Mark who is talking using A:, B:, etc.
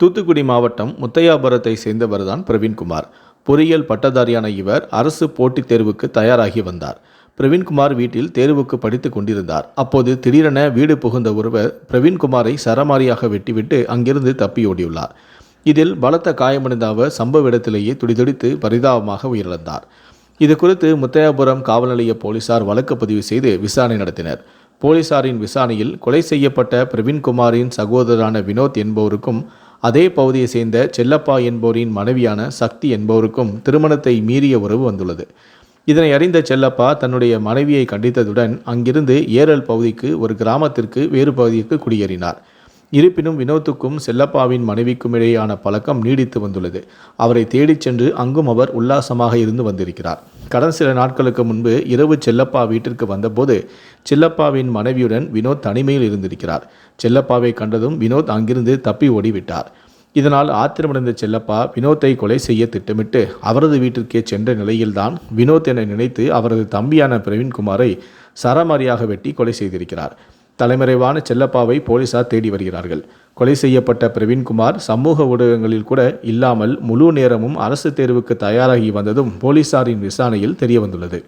A: தூத்துக்குடி மாவட்டம் முத்தையாபுரத்தை சேர்ந்தவர்தான் பிரவீன்குமார். பொறியியல் பட்டதாரியான இவர் அரசு போட்டித் தேர்வுக்கு தயாராகி வந்தார். பிரவீன்குமார் வீட்டில் தேர்வுக்கு படித்துக் கொண்டிருந்தார். அப்போது திடீரென வீடு புகுந்த ஒருவர் பிரவீன்குமாரை சரமாரியாக வெட்டிவிட்டு அங்கிருந்து தப்பியோடியுள்ளார் இதில் பலத்த காயமடைந்த அவர் சம்பவ இடத்திலேயே துடிதுடித்து பரிதாபமாக உயிரிழந்தார். இது குறித்து முத்தையாபுரம் காவல் நிலைய போலீசார் வழக்கு பதிவு செய்து விசாரணை நடத்தினர். போலீசாரின் விசாரணையில் கொலை செய்யப்பட்ட பிரவீன்குமாரின் சகோதரரான வினோத் என்பவருக்கும் அதே பகுதியை சேர்ந்த செல்லப்பா என்பவரின் மனைவியான சக்தி என்பவருக்கும் திருமணத்தை மீறிய உறவு வந்துள்ளது. இதனை அறிந்த செல்லப்பா தன்னுடைய மனைவியை கண்டித்ததுடன் அங்கிருந்து ஏரல் பகுதிக்கு ஒரு கிராமத்திற்கு வேறு பகுதிக்கு குடியேறினார். இருப்பினும் வினோத்துக்கும் செல்லப்பாவின் மனைவிக்கும் இடையேயான பழக்கம் நீடித்து வந்துள்ளது. அவரை தேடிச் சென்று அங்கும் அவர் உல்லாசமாக இருந்து வந்திருக்கிறார். கடந்த சில நாட்களுக்கு முன்பு இரவு செல்லப்பா வீட்டிற்கு வந்தபோது செல்லப்பாவின் மனைவியுடன் வினோத் தனிமையில் இருந்திருக்கிறார். செல்லப்பாவை கண்டதும் வினோத் அங்கிருந்து தப்பி ஓடிவிட்டார். இதனால் ஆத்திரமடைந்த செல்லப்பா வினோத்தை கொலை செய்ய திட்டமிட்டு அவரது வீட்டிற்கே சென்ற நிலையில்தான் வினோத் என நினைத்து அவரது தம்பியான பிரவீன்குமாரை சரமாரியாக வெட்டி கொலை செய்திருக்கிறார். தலைமறைவான செல்லப்பாவை போலீசார் தேடி வருகிறார்கள். கொலை செய்யப்பட்ட பிரவீன்குமார் சமூக ஊடகங்களில் கூட இல்லாமல் முழு நேரமும் அரசு தேர்வுக்கு தயாராகி வந்ததும் போலீசாரின் விசாரணையில் தெரியவந்துள்ளது.